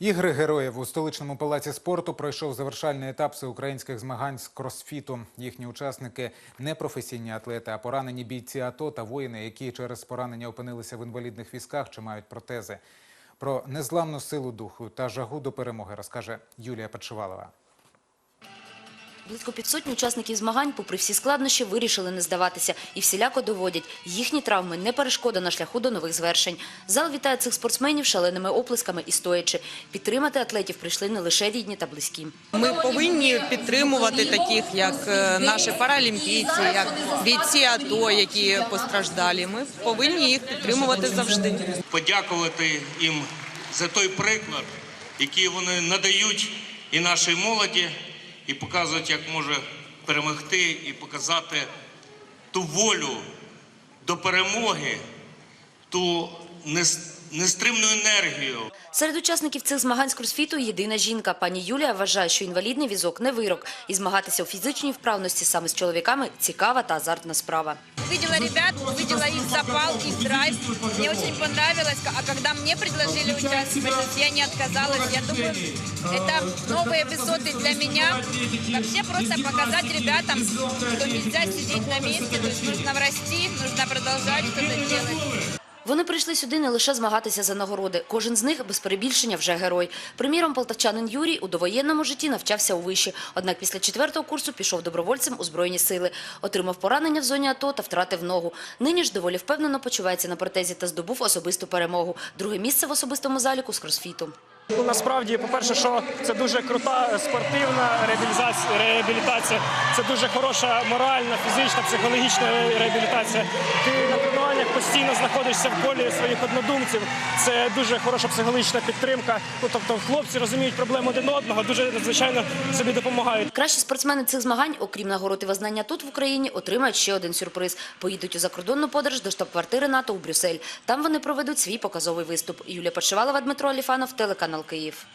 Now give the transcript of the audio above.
Ігри героїв у столичному палаці спорту пройшов завершальний етап всеукраїнських змагань з кросфіту. Їхні учасники не професійні атлети, а поранені бійці АТО та воїни, які через поранення опинилися в інвалідних візках чи мають протези. Про незламну силу духу та жагу до перемоги розкаже Юлія Печивалова. Близько півсотні учасників змагань, попри всі складнощі, вирішили не здаватися і всіляко доводять. Їхні травми не перешкода на шляху до нових звершень. Зал вітає цих спортсменів шаленими оплесками і стоячи. Підтримати атлетів прийшли не лише рідні та близькі. Ми повинні підтримувати таких, як е, наші паралімпійці, як бійці АТО, які постраждалі. Ми повинні їх підтримувати завжди. подякувати їм за той приклад, який вони надають і нашій молоді, і показують, як може перемогти, і показати ту волю до перемоги, ту нес- нестримну енергію. Серед учасників цих змагань з кросфіту єдина жінка. Пані Юлія вважає, що інвалідний візок не вирок. І змагатися у фізичній вправності саме з чоловіками – цікава та азартна справа. Видела ребят, увидела их запал, их драйв. Мне очень понравилось. А когда мне предложили участвовать, я не отказалась. Я думаю, это новые высоты для меня. Вообще просто показать ребятам, что нельзя сидеть на месте, то есть нужно расти, нужно продолжать что-то делать. Вони прийшли сюди не лише змагатися за нагороди. Кожен з них, без перебільшення, вже герой. Приміром, полтавчанин Юрій у довоєнному житті навчався у виші. Однак після четвертого курсу пішов добровольцем у Збройні сили. Отримав поранення в зоні АТО та втратив ногу. Нині ж доволі впевнено почувається на протезі та здобув особисту перемогу. Друге місце в особистому заліку з кросфіту. Ну, насправді, по-перше, що це дуже крута спортивна реабілітація. Це дуже хороша моральна, фізична, психологічна реабілітація. Ти на тренуваннях постійно знаходишся в колі своїх однодумців. Це дуже хороша психологічна підтримка. Ну, тобто хлопці розуміють проблему один одного, дуже надзвичайно собі допомагають. Кращі спортсмени цих змагань, окрім нагород і визнання тут в Україні, отримають ще один сюрприз. Поїдуть у закордонну подорож до штаб-квартири НАТО у Брюссель. Там вони проведуть свій показовий виступ. Юлія Почивалова, Дмитро Аліфанов, телеканал Київ.